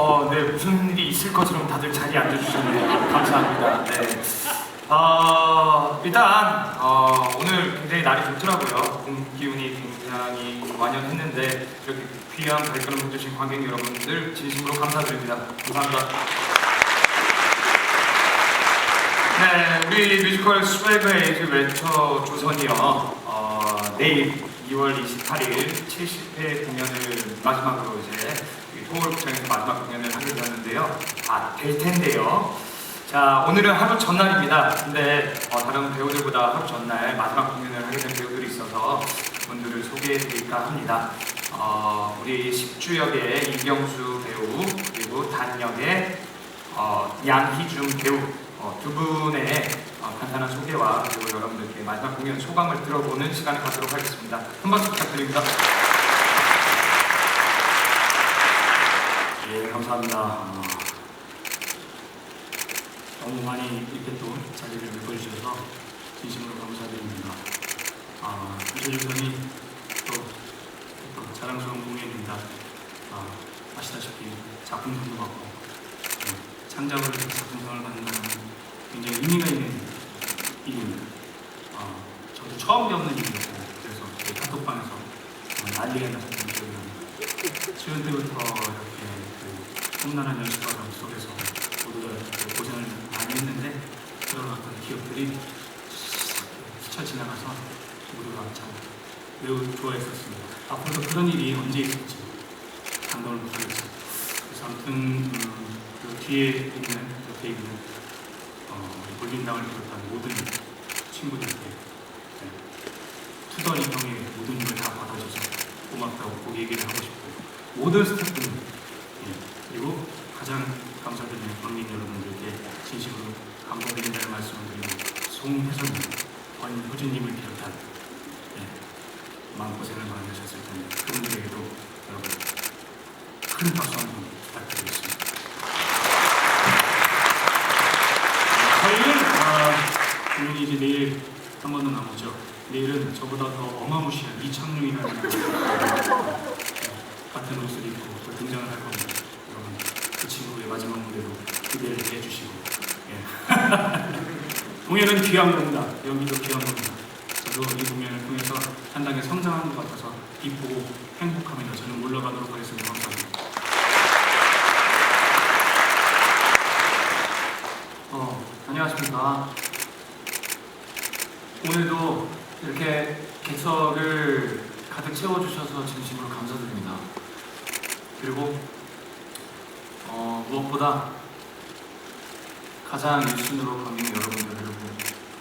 어, 네, 무슨 일이 있을 것처럼 다들 자리에 앉아주셨네요. 감사합니다. 네. 아, 일단, 어, 오늘 굉장히 날이 좋더라고요. 봄 기운이 굉장히 완연했는데, 이렇게 귀한 발걸음 해주신 관객 여러분들, 진심으로 감사드립니다. 감사합니다. 네, 우리 뮤지컬 스웨그 에이즈 외쳐 조선이요. 어, 내일 2월 28일 70회 공연을 마지막으로 이제 토월극장에서 마지막 공연을 하게 되었는데요. 아, 될 텐데요. 자, 오늘은 하루 전날입니다. 근데 어, 다른 배우들보다 하루 전날 마지막 공연을 하게 된 배우들이 있어서 분들을 소개해 드릴까 합니다. 어, 우리 10주역의 이경수 배우, 그리고 단역의 어, 양희중 배우 어, 두 분의 어, 간단한 소개와 그리고 여러분들께 마지막 공연 소감을 들어보는 시간을 갖도록 하겠습니다. 한 박수 부탁드립니다. 예, 감사합니다. 어, 너무 많이 이렇게 또 자리를 메꿔주셔서 진심으로 감사드립니다. 아, 이철주선이 또, 또 자랑스러운 공연입니다. 아, 아시다시피 작품상도 받고 네, 해서 작품상을 받는다는 굉장히 의미가 있는 일입니다. 아, 저도 처음 겪는 일이었고 그래서 저희 카톡방에서 정말 난리가 납니다. 수련 때부터 이렇게 그 험난한 연습 과정 속에서 모두가 고생을 많이 했는데 그런 어떤 기억들이 스쳐 지나가서 모두가 참 매우 좋아했었습니다. 앞으로도 그런 일이 언제 있을지 감동을 모르겠죠. 그래서 아무튼 음, 그 뒤에 있는 옆에 있는 어, 볼린당을 비롯한 모든 친구들께 네, 투덜이 형의 모든 걸 다 받아줘서 고맙다고 꼭 얘기를 하고 싶고 모든 스태프분 예, 그리고 가장 감사드리는 관객 여러분들께 진심으로 감사드린다는 말씀을 드리고 송혜선님, 권효진님을 비롯한 예, 마음고생을 많이 하셨을 텐데 그분들에게도 여러분 큰 박수 한번 부탁드리겠습니다. 저희는 아, 공연이 이제 내일 한 번 더 남았죠. 내일은 저보다 더 어마무시한 이창룡이라는 같은 옷을 입고 또 등장을 할 겁니다. 여러분 그 친구의 마지막 무대도 기대를 해주시고 예. 공연은 귀한 겁니다. 연기도 귀한 겁니다. 저도 이 공연을 통해서 한 단계 성장한 것 같아서 기쁘고 행복합니다. 저는 물러가도록 하겠습니다. 감사합니다. 어, 안녕하십니까. 오늘도 이렇게 객석을 가득 채워주셔서 진심으로 감사드립니다. 그리고 어, 무엇보다 가장 일순으로 관객 여러분들 그리고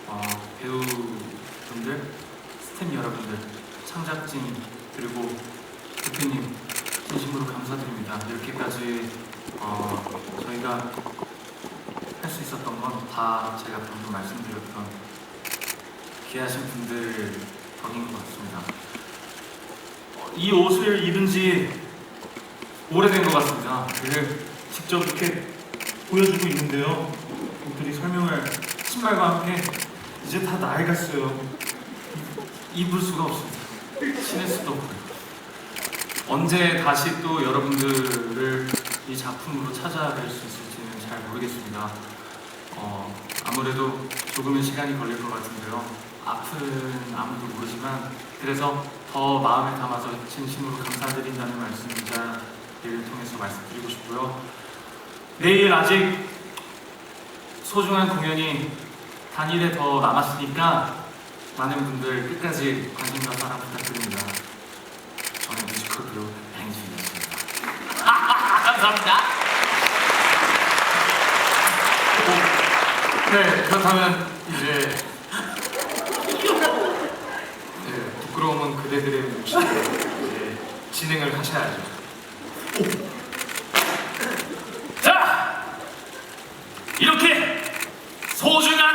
어, 배우분들, 스태프 여러분들, 창작진 그리고 대표님 진심으로 감사드립니다. 이렇게까지 어, 저희가 할 수 있었던 건 다 제가 방금 말씀드렸던 귀하신 분들 덕인 것 같습니다. 어, 이 옷을 입은 지 오래된 것 같습니다. 그를 직접 이렇게 보여주고 있는데요. 옷들이 설명을 신발과 함께 이제 다 낡았어요. 입을 수가 없습니다. 신을 수도 없고. 언제 다시 또 여러분들을 이 작품으로 찾아뵐 수 있을지는 잘 모르겠습니다. 어, 아무래도 조금은 시간이 걸릴 것 같은데요. 앞은 아무도 모르지만 그래서 더 마음에 담아서 진심으로 감사드린다는 말씀 이 자리를 통해서 말씀드리고 싶고요. 내일 아직 소중한 공연이 단일에 더 남았으니까 많은 분들 끝까지 관심과 사랑 부탁드립니다. 저는 뮤지컬 배우 행진이었습니다. 감사합니다. 네, 그렇다면 이제 진행을 하셔야죠. 자! 이렇게 소중한